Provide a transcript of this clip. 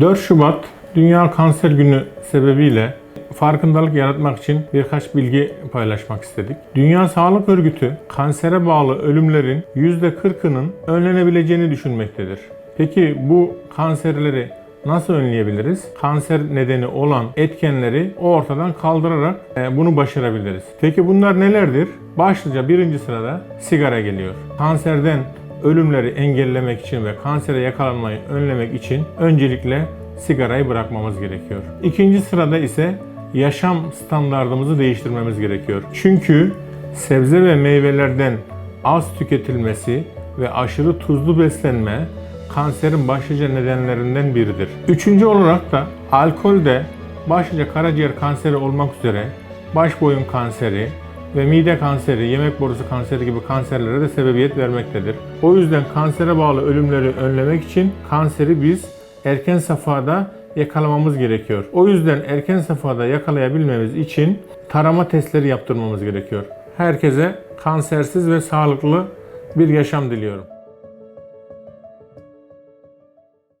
4 Şubat Dünya Kanser Günü sebebiyle farkındalık yaratmak için birkaç bilgi paylaşmak istedik. Dünya Sağlık Örgütü kansere bağlı ölümlerin %40'ının önlenebileceğini düşünmektedir. Peki bu kanserleri nasıl önleyebiliriz? Kanser nedeni olan etkenleri ortadan kaldırarak e, bunu başarabiliriz. Peki bunlar nelerdir? Başlıca birinci sırada sigara geliyor. Kanserden ölümleri engellemek için ve kansere yakalanmayı önlemek için öncelikle sigarayı bırakmamız gerekiyor. İkinci sırada ise yaşam standartımızı değiştirmemiz gerekiyor. Çünkü sebze ve meyvelerden az tüketilmesi ve aşırı tuzlu beslenme kanserin başlıca nedenlerinden biridir. Üçüncü olarak da alkol de başlıca karaciğer kanseri olmak üzere baş boyun kanseri ve mide kanseri, yemek borusu kanseri gibi kanserlere de sebebiyet vermektedir. O yüzden kansere bağlı ölümleri önlemek için kanseri biz erken safhada yakalamamız gerekiyor. O yüzden erken safhada yakalayabilmemiz için tarama testleri yaptırmamız gerekiyor. Herkese kansersiz ve sağlıklı bir yaşam diliyorum.